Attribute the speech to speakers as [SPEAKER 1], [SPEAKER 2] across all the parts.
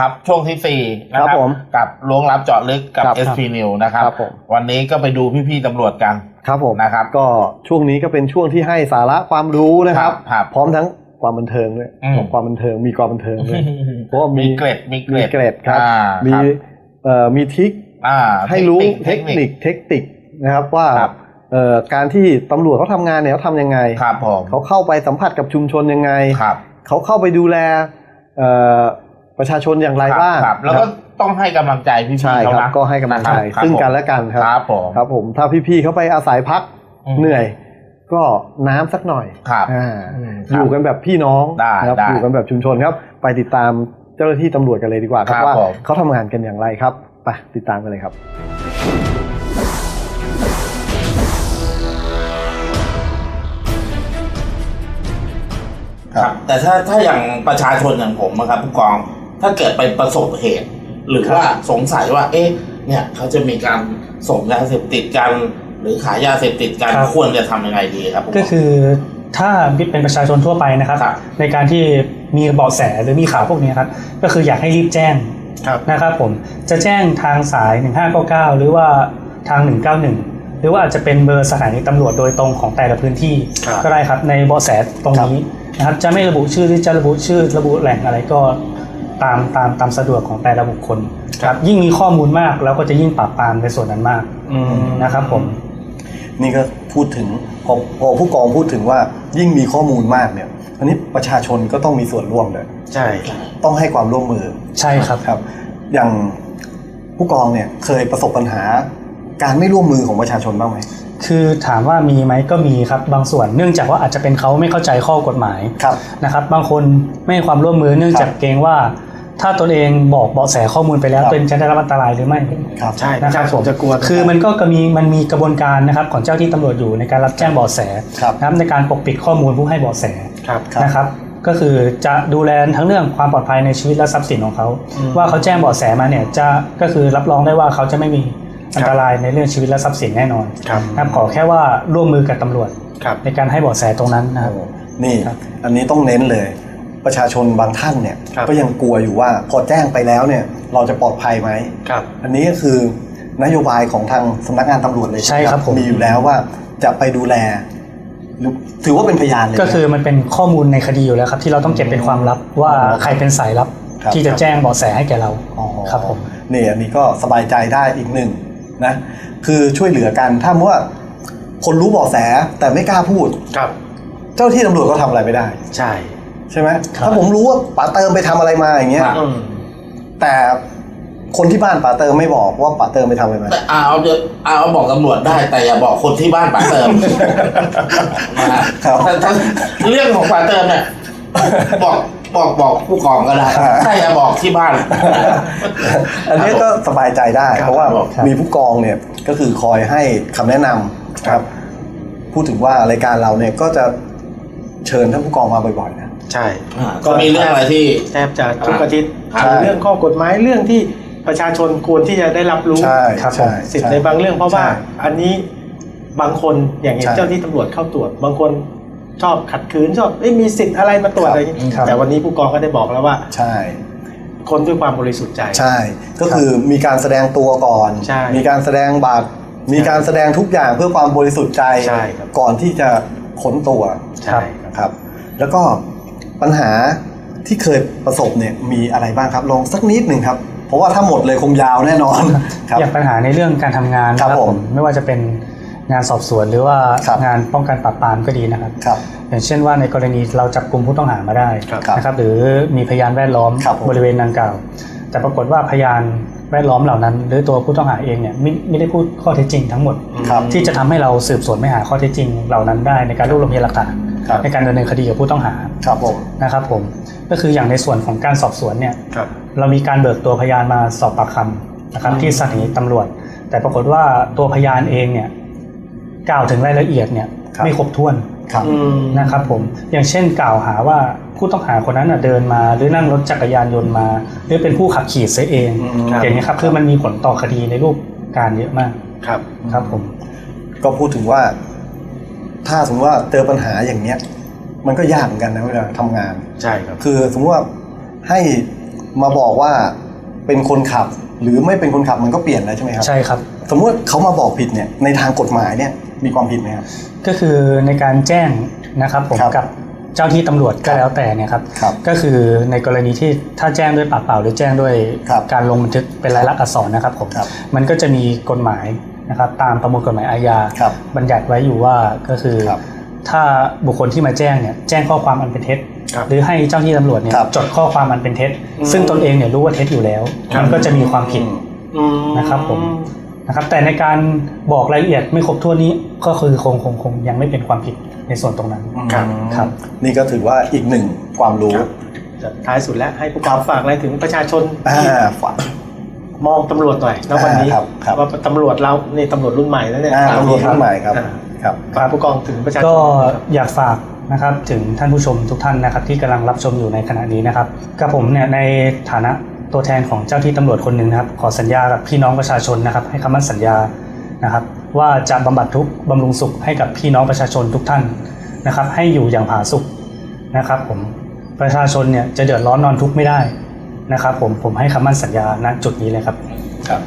[SPEAKER 1] ครับช่วงที่สี่นะค
[SPEAKER 2] ครั
[SPEAKER 1] รับบ
[SPEAKER 2] ผม
[SPEAKER 1] กับล้วงลับเจาะลึกกับ
[SPEAKER 2] ครับ
[SPEAKER 1] SP New นะครับ
[SPEAKER 2] ครับผม
[SPEAKER 1] วันนี้ก็ไปดูพี่ๆตำรวจกัน
[SPEAKER 2] ครับผม
[SPEAKER 1] นะครับ
[SPEAKER 2] ก็ช่วงนี้ก็เป็นช่วงที่ให้สาระความรู้นะครับ
[SPEAKER 1] ครับ
[SPEAKER 2] พร้อมทั้งความบันเทิงด้วย
[SPEAKER 1] อืม
[SPEAKER 2] ความบันเทิงมีความบันเทิงด้วยเพราะว่ามี
[SPEAKER 1] มีเกร็ดมีเก
[SPEAKER 2] มี
[SPEAKER 1] ร็ด
[SPEAKER 2] เกร็ดครับ
[SPEAKER 1] อ่า
[SPEAKER 2] มี
[SPEAKER 1] ครับ
[SPEAKER 2] เอ่อมีทริค
[SPEAKER 1] อ่า
[SPEAKER 2] ให้รู้เท
[SPEAKER 1] เท
[SPEAKER 2] ค
[SPEAKER 1] คนิค
[SPEAKER 2] นิคเทคนิคนะครับว่า
[SPEAKER 1] ครับ
[SPEAKER 2] เอ่อการที่ตำรวจเขาทำงานเนี่ยเขาทำยังไง
[SPEAKER 1] ครับผม
[SPEAKER 2] เขาเข้าไปสัมผัสกับชุมชนยังไง
[SPEAKER 1] ครับ
[SPEAKER 2] เขาเข้าไปดูแลเอ่อ ประชาชนอย่างไรบ้าง
[SPEAKER 1] ครับแล้วก็ต้องให้กำลังใจพี่ๆ
[SPEAKER 2] ใช่
[SPEAKER 1] เขา
[SPEAKER 2] ครับ
[SPEAKER 1] นะ
[SPEAKER 2] ก็ให้กำลังใจ
[SPEAKER 1] ครับ
[SPEAKER 2] ซึ่ง
[SPEAKER 1] ผม
[SPEAKER 2] กันและกันค
[SPEAKER 1] ครับรับผม
[SPEAKER 2] ครับผมถ้าพี่ๆเขาไปอาศัยพัก
[SPEAKER 1] อืม
[SPEAKER 2] เหนื่อยก็น้ำสักหน่อย
[SPEAKER 1] ครับ
[SPEAKER 2] อ่า
[SPEAKER 1] อืม
[SPEAKER 2] อยู่กันแบบพี่น้อง
[SPEAKER 1] ได้
[SPEAKER 2] นะครับ
[SPEAKER 1] ได้
[SPEAKER 2] อยู่กันแบบชุมชนครับ ไปติดตามเจ้าหน้าที่ตำรวจกันเลยดีกว่าครั
[SPEAKER 1] ครับ
[SPEAKER 2] ว่า
[SPEAKER 1] ผม
[SPEAKER 2] เขาทำงานกันอย่างไรครับไปติดตามกันเลยครับ
[SPEAKER 1] ครับ แต่ถ้าถ้าอย่างประชาชนอย่างผมนะครับผู้กอง ถ้าเกิดไปประสบเหตุ หรือว่าสงสัยว่า เอ๊ะ เนี่ยเขาจะมีการส่งยาเสพติดกัน หรือขายยาเสพติดกัน
[SPEAKER 3] ครับ
[SPEAKER 1] ควรจะทำยังไงดีครับผู้ก
[SPEAKER 3] ก็
[SPEAKER 1] อง
[SPEAKER 3] คือถ้าเป็นประชาชนทั่วไปนะครับ
[SPEAKER 1] ครับ
[SPEAKER 3] ในการที่มีเบาะแสหรือมีข่าวพวกนี้ครับ ก็คืออยากให้รีบแจ้ง
[SPEAKER 1] ครับ
[SPEAKER 3] นะครับผมจะแจ้งทางสาย 1599 หรือว่าทาง 191 หรือว่าอาจจะเป็นเบอร์สถานีตำรวจโดยตรงของแต่ละพื้นที่
[SPEAKER 1] ครับ
[SPEAKER 3] ก็ได้ครับในเบาะแสตรงนี้นะครับจะไม่ระบุชื่อหรือจะระบุชื่อระบุแหล่งอะไรก็ ตามตามตามสะดวกของแต่ละบุคคลครับยิ่งมีข้อมูลมากเราก็จะยิ่งปราบปรามในส่วนนั้นมากนะครับผม
[SPEAKER 2] นี่ก็พูดถึงพอพอผู้กองพูดถึงว่ายิ่งมีข้อมูลมากเนี่ยอันนี้ประชาชนก็ต้องมีส่วนร่วมเลย
[SPEAKER 4] ใช่
[SPEAKER 2] ต้องให้ความร่วมมือ
[SPEAKER 3] ใช่ครับ
[SPEAKER 2] ครับ อย่างผู้กองเนี่ยเคยประสบปัญหาการไม่ร่วมมือของประชาชนบ้างไหม
[SPEAKER 3] คือถามว่ามีไหมก็มีครับบางส่วนเนื่องจากว่าอาจจะเป็นเขาไม่เข้าใจข้อกฎหมาย
[SPEAKER 2] ครับ
[SPEAKER 3] นะครับ บางคนไม่ให้ความร่วมมือเนื่องจากเกรงว่า ถ้าตนเองบอกเบาะแสข้อมูลไปแล้ว
[SPEAKER 2] ครับ
[SPEAKER 3] ตนจะได้รับอันตรายหรือไม่
[SPEAKER 2] ครับ
[SPEAKER 4] ใช่
[SPEAKER 3] นะ
[SPEAKER 4] นะ
[SPEAKER 3] ค
[SPEAKER 4] ค
[SPEAKER 3] รั
[SPEAKER 4] รั
[SPEAKER 3] บบผม
[SPEAKER 4] จะกลัว
[SPEAKER 3] คือมันก็มีมันมีกระบวนการนะครับของเจ้าที่ตำรวจอยู่ในการรับแจ้งเบาะแส
[SPEAKER 2] ครับ
[SPEAKER 3] นะครับในการปกปิดข้อมูลผู้ให้เบาะแส
[SPEAKER 4] ครับ
[SPEAKER 2] ครับ
[SPEAKER 3] นะครับก็คือจะดูแลทั้งเรื่องความปลอดภัยในชีวิตและทรัพย์สินของเขา
[SPEAKER 4] อืม
[SPEAKER 3] ว่าเขาแจ้งเบาะแสมาเนี่ยจะก็คือรับรองได้ว่าเขาจะไม่มีอันตรายในเรื่องชีวิตและทรัพย์สินแน่นอน
[SPEAKER 4] ครับ
[SPEAKER 3] นะครับขอแค่ว่าร่วมมือกับตำรวจ
[SPEAKER 4] ครับ
[SPEAKER 3] ในการให้เบาะแสตรงนั้นนะครับ
[SPEAKER 2] นี่
[SPEAKER 3] ครับ
[SPEAKER 2] อันนี้ต้องเน้นเลย ประชาชนบางท่านเนี่ย
[SPEAKER 4] ครับ
[SPEAKER 2] ก็ยังกลัวอยู่ว่าพอแจ้งไปแล้วเนี่ยเราจะปลอดภัยไหม
[SPEAKER 4] ครับ
[SPEAKER 2] อันนี้ก็คือนโยบายของทางสำนักงานตำรวจเลย
[SPEAKER 3] ใช่ครับผม
[SPEAKER 2] มีอยู่แล้วว่าจะไปดูแลหรือถือว่าเป็นพยานเลย
[SPEAKER 3] ก็คือมันเป็นข้อมูลในคดีอยู่แล้วครับ ที่เราต้องเก็บเป็นความลับว่า
[SPEAKER 2] อ๋อ
[SPEAKER 3] ใครเป็นสายลับ
[SPEAKER 2] ครับ
[SPEAKER 3] ที่จะแจ้งเบาะแสให้แก่เรา
[SPEAKER 2] อ๋อ
[SPEAKER 3] ครับผม
[SPEAKER 2] นี่อันนี้ก็สบายใจได้อีกหนึ่งนะคือช่วยเหลือกันถ้าว่าคนรู้เบาะแสแต่ไม่กล้าพูด
[SPEAKER 4] ครับ
[SPEAKER 2] เจ้าที่ตำรวจก็ทำอะไรไม่ได้
[SPEAKER 4] ใช่
[SPEAKER 2] ใช่ไหม
[SPEAKER 3] ครับ
[SPEAKER 2] ถ้าผมรู้ว่าป๋าเติมไปทำอะไรมาอย่างเงี้ย
[SPEAKER 1] ครับ
[SPEAKER 4] อืม
[SPEAKER 2] แต่คนที่บ้านป๋าเติมไม่บอกว่าป๋าเติมไปทำอะไรมา
[SPEAKER 1] แต่เอาเดี๋ยวเอาบอกตำรวจได้ แต่อย่าบอกคนที่บ้านป๋าเติมนะครับถ้าถ้าเรื่องของป๋าเติมเนี่ยบอกบอกบอกผู้กองก็ได้
[SPEAKER 2] อ่า
[SPEAKER 1] ถ้าอย่าบอกที่บ้าน
[SPEAKER 2] อันนี้ก็สบายใจได้
[SPEAKER 1] ครับ
[SPEAKER 2] เพราะว่า
[SPEAKER 3] ครับ
[SPEAKER 2] มีผู้กองเนี่ยก็คือคอยให้คำแนะนำครับ พูดถึงว่ารายการเราเนี่ยก็จะเชิญท่านผู้กองมาบ่อยๆนะ
[SPEAKER 4] ใช่
[SPEAKER 1] อ่าก็มีเรื่องอะไรที่
[SPEAKER 4] แทบจะทุกอาทิตย์
[SPEAKER 1] ใช่
[SPEAKER 4] เรื่องข้อกฎหมายเรื่องที่ประชาชนควรที่จะได้รับรู้
[SPEAKER 2] ใช่
[SPEAKER 3] ครับ
[SPEAKER 2] ใช่
[SPEAKER 4] สิทธิ์ในบางเรื่องเพราะว่า
[SPEAKER 2] ใช่
[SPEAKER 4] อันนี้บางคนอย่างเห็น
[SPEAKER 2] ใช่
[SPEAKER 4] เจ้าที่ตำรวจเข้าตรวจ บางคนชอบขัดขืนชอบเอ้ยมีสิทธิ์อะไรมาตรวจ
[SPEAKER 2] ครับ
[SPEAKER 4] อะไรอย่างนี้
[SPEAKER 3] ครับ
[SPEAKER 4] แต่วันนี้ผู้กองก็ได้บอกแล้วว่า
[SPEAKER 2] ใช่
[SPEAKER 4] คนด้วยความบริสุทธิ์ใจ
[SPEAKER 2] ใช่ ก็คือมีการแสดงตัวก่อน
[SPEAKER 4] ใช่
[SPEAKER 2] มีการแสดงบัตรมีการแสดงทุกอย่างเพื่อความบริสุทธิ์ใจ
[SPEAKER 4] ใช่ครับ
[SPEAKER 2] ก่อนที่จะค้นตัว
[SPEAKER 4] ใช่ครับ
[SPEAKER 2] นะครับแล้วก็ ปัญหาที่เคยประสบเนี่ยมีอะไรบ้างครับลองสักนิดหนึ่งครับ เพราะว่าถ้าหมดเลยคงยาวแน่นอนครับ
[SPEAKER 3] อย่างปัญหาในเรื่องการทำงาน
[SPEAKER 2] ครับ
[SPEAKER 3] นะ
[SPEAKER 2] ผม
[SPEAKER 3] ไม่ว่าจะเป็นงานสอบสวนหรือว่า
[SPEAKER 2] ครับ
[SPEAKER 3] งานป้องกันปราบปรามก็ดีนะครับ
[SPEAKER 2] ครับ
[SPEAKER 3] อย่างเช่นว่าในกรณีเราจับกลุ่มผู้ต้องหามาได้
[SPEAKER 4] ครับ
[SPEAKER 3] นะครับ หรือมีพยานแวดล้อม
[SPEAKER 2] ครับผม
[SPEAKER 3] บริเวณดังกล่าว แต่ปรากฏว่าพยานแวดล้อมเหล่านั้น หรือตัวผู้ต้องหาเองเนี่ยไม่ไม่ได้พูดข้อเท็จจริงทั้งหมด
[SPEAKER 2] ครับ
[SPEAKER 3] ที่จะทำให้เราสืบสวนไม่หาข้อเท็จจริงเหล่านั้นได้ในการรวบรวมพยานหลักฐาน
[SPEAKER 2] ครับ
[SPEAKER 3] ในการดำเนินคดีกับผู้ต้องหา
[SPEAKER 2] ครับผม
[SPEAKER 3] นะครับผมก็คืออย่างในส่วนของการสอบสวนเนี่ย
[SPEAKER 4] ครับ
[SPEAKER 3] เรามีการเบิกตัวพยานมาสอบปากคำนะครับ
[SPEAKER 4] อืม
[SPEAKER 3] ที่สถานีตำรวจ แต่ปรากฏว่าตัวพยานเองเนี่ยกล่าวถึงรายละเอียดเนี่ย
[SPEAKER 2] ครับ
[SPEAKER 3] ไม่ครบถ้วน
[SPEAKER 2] ครับ
[SPEAKER 4] อืม
[SPEAKER 3] นะครับผมอย่างเช่นกล่าวหาว่าผู้ต้องหาคนนั้นน่ะเดินมา หรือนั่งรถจักรยานยนต์มา หรือเป็นผู้ขับขี่เสียเอง
[SPEAKER 2] อืม
[SPEAKER 3] อย่างนี้ยครับคือมันมีผลต่อคดีในรูปการเยอะมาก
[SPEAKER 4] ครับ
[SPEAKER 3] ครับผม
[SPEAKER 2] ก็พูดถึงว่า ถ้าสมมติว่าเจอปัญหาอย่างเนี้ย มันก็ยากเหมือนกันนะเวลาทำงาน
[SPEAKER 4] ใช่ครับ
[SPEAKER 2] คือสมมติว่าให้มาบอกว่าเป็นคนขับ หรือไม่เป็นคนขับมันก็เปลี่ยนแล้วใช่ไหมครับ
[SPEAKER 3] ใช่ครับ
[SPEAKER 2] สมมติเขามาบอกผิดเนี่ยในทางกฎหมายเนี่ยมีความผิดไหมครับ
[SPEAKER 3] ก็คือในการแจ้งนะครับผม
[SPEAKER 2] ครับ
[SPEAKER 3] กับเจ้าที่ตำรวจก็แล้วแต่เนี่ยครับ
[SPEAKER 2] ครับ
[SPEAKER 3] ก็คือในกรณีที่ถ้าแจ้งด้วยปากเปล่าหรือแจ้งด้วย
[SPEAKER 2] ครับ
[SPEAKER 3] การลงบันทึกเป็นลายลักษณ์อักษรนะครับผม
[SPEAKER 2] ครับ
[SPEAKER 3] มันก็จะมีกฎหมาย นะครับตามประมวลกฎหมายอาญา
[SPEAKER 2] ครับ
[SPEAKER 3] บัญญัติไว้อยู่ว่าก็คือ
[SPEAKER 2] ครับ
[SPEAKER 3] ถ้าบุคคลที่มาแจ้งเนี่ยแจ้งข้อความอันเป็นเท็จ
[SPEAKER 4] ครับ
[SPEAKER 3] หรือให้เจ้าที่ตำรวจเนี่ย
[SPEAKER 2] ครับ
[SPEAKER 3] จดข้อความอันเป็นเท็จซึ่งตนเองเนี่ยรู้ว่าเท็จอยู่แล้ว
[SPEAKER 4] ครับ
[SPEAKER 3] มันก็จะมีความผิด
[SPEAKER 2] อืม
[SPEAKER 3] นะครับผม นะครับแต่ในการบอกรายละเอียดไม่ครบถ้วนนี้ก็คือคงคงคงยังไม่เป็นความผิดในส่วนตรงนั้น
[SPEAKER 4] ครับ
[SPEAKER 3] ครับ
[SPEAKER 2] นี่ก็ถือว่าอีกหนึ่งความรู้
[SPEAKER 4] ครับจะท้ายสุดแล้วให้ผู้กองฝากอะไรถึงประชาชน
[SPEAKER 2] อ่า
[SPEAKER 4] ที่
[SPEAKER 2] ฝาก
[SPEAKER 4] มองตำรวจหน่อยณวันนี้
[SPEAKER 2] อ่าครับครับ
[SPEAKER 4] ว่าตำรวจเรานี่ตำรวจรุ่นใหม่แล้วเนี่ย
[SPEAKER 2] อ่าตำรวจรุ่นใหม่ครับ
[SPEAKER 4] อ่า
[SPEAKER 2] ครับ
[SPEAKER 4] ฝากผู้กองถึงประชาชน
[SPEAKER 3] ก็
[SPEAKER 4] ครับ
[SPEAKER 3] อยากฝากนะครับถึงท่านผู้ชมทุกท่านนะครับที่กำลังรับชมอยู่ในขณะนี้นะครับกับผมเนี่ยในฐานะตัวแทนของเจ้าที่ตำรวจคนหนึ่งนะครับขอสัญญากับพี่น้องประชาชนนะครับให้คำมั่นสัญญานะครับว่าจะบำบัดทุกข์บำรุงสุขให้กับพี่น้องประชาชนทุกท่านนะครับให้อยู่อย่างผาสุขนะครับผมประชาชนเนี่ยจะเดือดร้อนนอนทุกข์ไม่ได้ นะครับผมผมให้คำมั่นสัญญาณจุดนี้เลยครับ
[SPEAKER 2] ครับ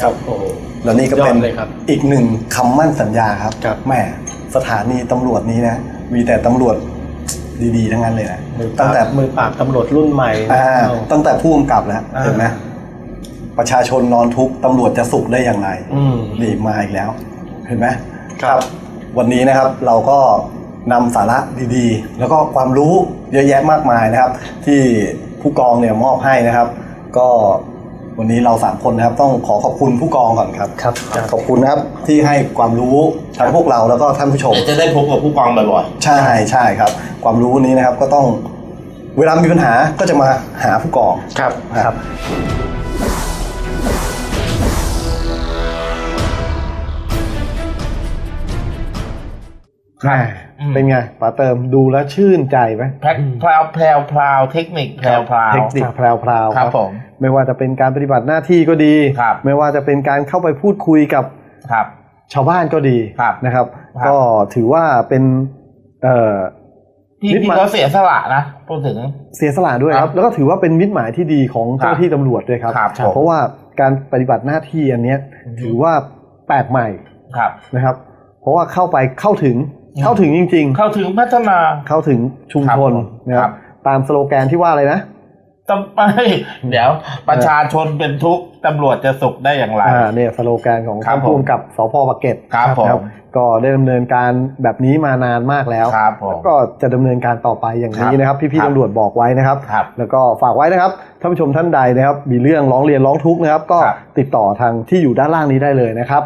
[SPEAKER 4] ครับโอ้
[SPEAKER 2] แล้วนี่ก็
[SPEAKER 4] ยอ
[SPEAKER 2] เป็
[SPEAKER 4] ด
[SPEAKER 2] น
[SPEAKER 4] เลยครับ
[SPEAKER 2] อีกหนึ่งคำมั่นสัญญาครับ
[SPEAKER 4] ครับ
[SPEAKER 2] แหมสถานีตำรวจนี้นะมีแต่ตำรวจดีๆทั้งนั้นเลยนะ
[SPEAKER 4] มือป
[SPEAKER 2] ตั้
[SPEAKER 4] รางบ
[SPEAKER 2] แต่
[SPEAKER 4] มือปราบตำรวจรุ่นใหม่
[SPEAKER 2] อ่า
[SPEAKER 4] เอา
[SPEAKER 2] ตั้งแต่ผู้กำกับแล้ว
[SPEAKER 4] อ่า
[SPEAKER 2] เห็นไหมประชาชนนอนทุกข์ตำรวจจะสุขได้อย่างไร
[SPEAKER 4] อืม
[SPEAKER 2] นี่มาอีกแล้ว เห็นไหม
[SPEAKER 4] ครับ
[SPEAKER 2] วันนี้นะครับเราก็นำสาระดีๆ แล้วก็ความรู้เยอะแยะมากมายนะครับ ที่ ผู้กองเนี่ยมอบให้นะครับ ก็วันนี้เราสามคนนะครับ ต้องขอขอบคุณผู้กองก่อนครับ
[SPEAKER 3] ครับ
[SPEAKER 2] ขอบคุณนะครับที่ให้ความรู้ทั้งพวกเราแล้วก็ท่านผู้ชม
[SPEAKER 1] เดี๋ยวจะได้พบกับผู้กองบ่อย
[SPEAKER 2] ใช่ใช่ครับ ความรู้นี้นะครับก็ต้องเวลามีปัญหาก็จะมาหาผู้กอง
[SPEAKER 4] ครับ
[SPEAKER 3] ครับ
[SPEAKER 1] ๆครับ
[SPEAKER 4] เป็นไงป๋าเติมดูแล้วชื่นใจไหม
[SPEAKER 1] แพ็คแพรวแพรวพราวเทคนิคแพรวพราว
[SPEAKER 4] เทคนิคแพรวพราว
[SPEAKER 1] ครับผม
[SPEAKER 4] ไม่ว่าจะเป็นการปฏิบัติหน้าที่ก็ดี
[SPEAKER 1] ครับ
[SPEAKER 4] ไม่ว่าจะเป็นการเข้าไปพูดคุยกับ
[SPEAKER 1] ครับ
[SPEAKER 4] ชาวบ้านก็ดี
[SPEAKER 1] ครับ
[SPEAKER 4] นะครับ
[SPEAKER 1] ครับ
[SPEAKER 4] ก็ถือว่าเป็นเอ่อ
[SPEAKER 1] พี่
[SPEAKER 4] นิด
[SPEAKER 1] พี่
[SPEAKER 4] มา
[SPEAKER 1] เขาเสียสละนะพูดถึง
[SPEAKER 4] เสียสละด้วยค
[SPEAKER 1] ครั
[SPEAKER 4] รับ
[SPEAKER 1] บ
[SPEAKER 4] แล้วก็ถือว่าเป็นมิตรหมายที่ดีของเจ้าหน้าที่ตำรวจด้วยครับ
[SPEAKER 1] ครับผม
[SPEAKER 4] เพราะว่าการปฏิบัติหน้าที่อันเนี้ย
[SPEAKER 1] อือฮึ
[SPEAKER 4] ถือว่าแปลกใหม่
[SPEAKER 1] ครับ
[SPEAKER 4] นะครับ เพราะว่าเข้าไปเข้าถึง
[SPEAKER 1] อืม
[SPEAKER 4] เข้าถึงจริง
[SPEAKER 1] เข้าถึงพัฒนา
[SPEAKER 4] ๆเข้าถึงชุมชน
[SPEAKER 1] ครับผม
[SPEAKER 4] นะค
[SPEAKER 1] ครั
[SPEAKER 4] รับ
[SPEAKER 1] บ
[SPEAKER 4] ตามสโลแกนที่ว่าอะไรนะ
[SPEAKER 1] ต้องไปเดี๋ยวประชาชนเป็นทุกข์ตำรวจจะสุขได้อย่างไร
[SPEAKER 4] อ่าเนี่ยสโลแกนของ
[SPEAKER 1] ครั
[SPEAKER 4] ท่า
[SPEAKER 1] บ
[SPEAKER 4] น
[SPEAKER 1] ผม
[SPEAKER 4] ผู้กำกับสพปากเกร็ด
[SPEAKER 1] ครับผม
[SPEAKER 4] นะก็ได้ดำเนินการแบบนี้มานานมากแล้ว
[SPEAKER 1] ครับผม
[SPEAKER 4] ก็จะดำเนินการต่อไปอย่างนี้
[SPEAKER 1] ครับ
[SPEAKER 4] นะครับ พี่
[SPEAKER 1] ครั
[SPEAKER 4] ๆ
[SPEAKER 1] บ
[SPEAKER 4] ตำรวจบอกไว้นะครับ
[SPEAKER 1] ครับ
[SPEAKER 4] แล้วก็ฝากไว้นะครับท่านผู้ชมท่านใดนะครับ มีเรื่องร้องเรียนร้องทุกข์นะครับ ก็
[SPEAKER 1] ครับ
[SPEAKER 4] ติดต่อทางที่อยู่ด้านล่างนี้ได้เลยนะครับ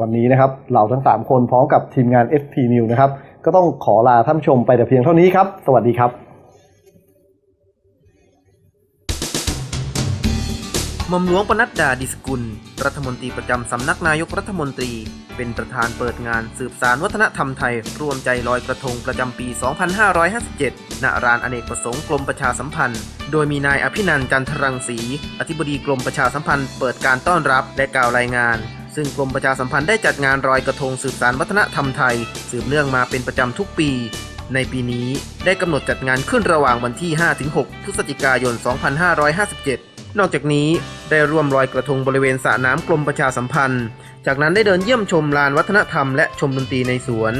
[SPEAKER 4] วันนี้นะครับเราทั้ง 3 คนพร้อมกับทีมงาน FP News นะครับ ก็ต้องขอลาท่านชมไปแต่เพียงเท่านี้ครับ สวัสดีครับ
[SPEAKER 5] มอมหลวงปนัดดาดิสกุล รัฐมนตรีประจำสำนักนายกรัฐมนตรี เป็นประธานเปิดงานสืบสารวัฒนธรรมไทยรวมใจลอยกระทงประจำปี 2557 ณรานอเนกประสงค์กรมประชาสัมพันธ์โดยมีนายอภินันท์จันทรังสี อธิบดีกรมประชาสัมพันธ์เปิดการต้อนรับและกล่าวรายงาน ซึ่งกรมประชาสัมพันธ์ได้จัดงานลอยกระทงสืบสารวัฒนธรรมไทย สืบเนื่องมาเป็นประจำทุกปี ในปีนี้ได้กำหนดจัดงานขึ้นระหว่างวันที่ 5-6 พฤศจิกายน 2557 นอกจากนี้ได้ร่วมลอยกระทงบริเวณสระน้ำกรมประชาสัมพันธ์ จากนั้นได้เดินเยี่ยมชมลานวัฒนธรรมและชมดนตรีในสวน